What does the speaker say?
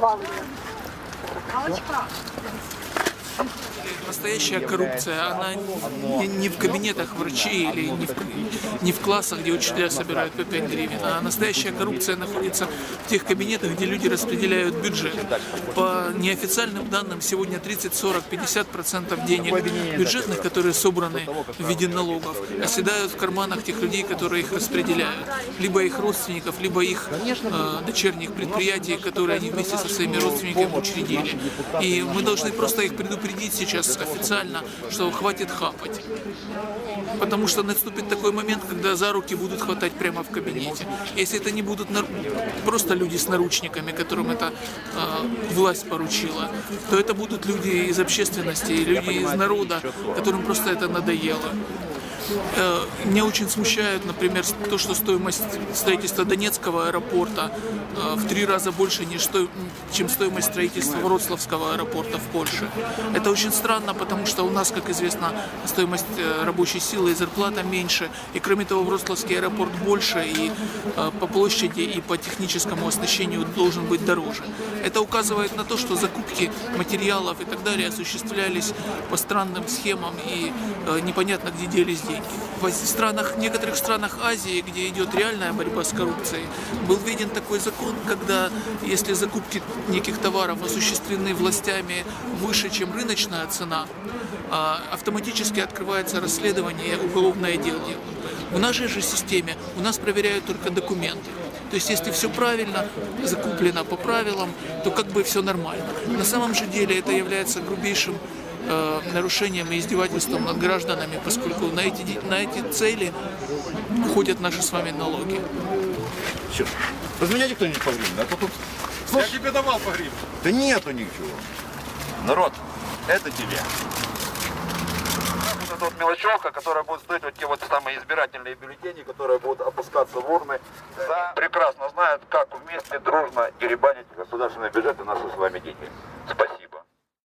好吃吧？Настоящая коррупция, она не, не в кабинетах врачей или не в, не в классах, где учителя собирают по 5 гривен, а настоящая коррупция находится в тех кабинетах, где люди распределяют бюджет. По неофициальным данным, сегодня 30, 40, 50 процентов денег бюджетных, которые собраны в виде налогов, оседают в карманах тех людей, которые их распределяют. Либо их родственников, либо их э, дочерних предприятий, которые они вместе со своими родственниками учредили. И мы должны просто их предупредить сейчас официально, что хватит хапать. Потому что наступит такой момент, когда за руки будут хватать прямо в кабинете. Если это не будут нар- просто люди с наручниками, которым это э, власть поручила, то это будут люди из общественности, люди из народа, которым просто это надоело. Э, Меня очень смущает, например, то, что стоимость строительства Донецкого аэропорта э, в три раза больше, чем стоимость строительства Вроцлавского аэропорта в Польше. Это очень странно, потому что у нас, как известно, стоимость э, рабочей силы и зарплата меньше. И кроме того, Вроцлавский аэропорт больше и по площади, и по техническому оснащению должен быть дороже. Это указывает на то, что закупки материалов и так далее осуществлялись по странным схемам и непонятно, где делись деньги. В странах, некоторых странах Азии, где идет реальная борьба с коррупцией, был введен такой закон, когда если закупки неких товаров осуществлены властями выше, чем рыночная цена, а, автоматически открывается расследование уголовное дело. В нашей же системе у нас проверяют только документы. То есть, если все правильно, закуплено по правилам, то как бы все нормально. На самом же деле это является грубейшим э, нарушением и издевательством над гражданами, поскольку на эти, на эти цели уходят наши с вами налоги. Чё? Разменяйте кто-нибудь по гривне, а то тут... Я тебе давал по гривне. Да нету ничего. Народ, это тебе. Эта вот мелочевка, которая будет стоить вот те вот самые избирательные бюллетени, которые будут опускаться в урны, да, прекрасно знают, как вместе дружно деребанить бюджет и наши с вами. Спасибо.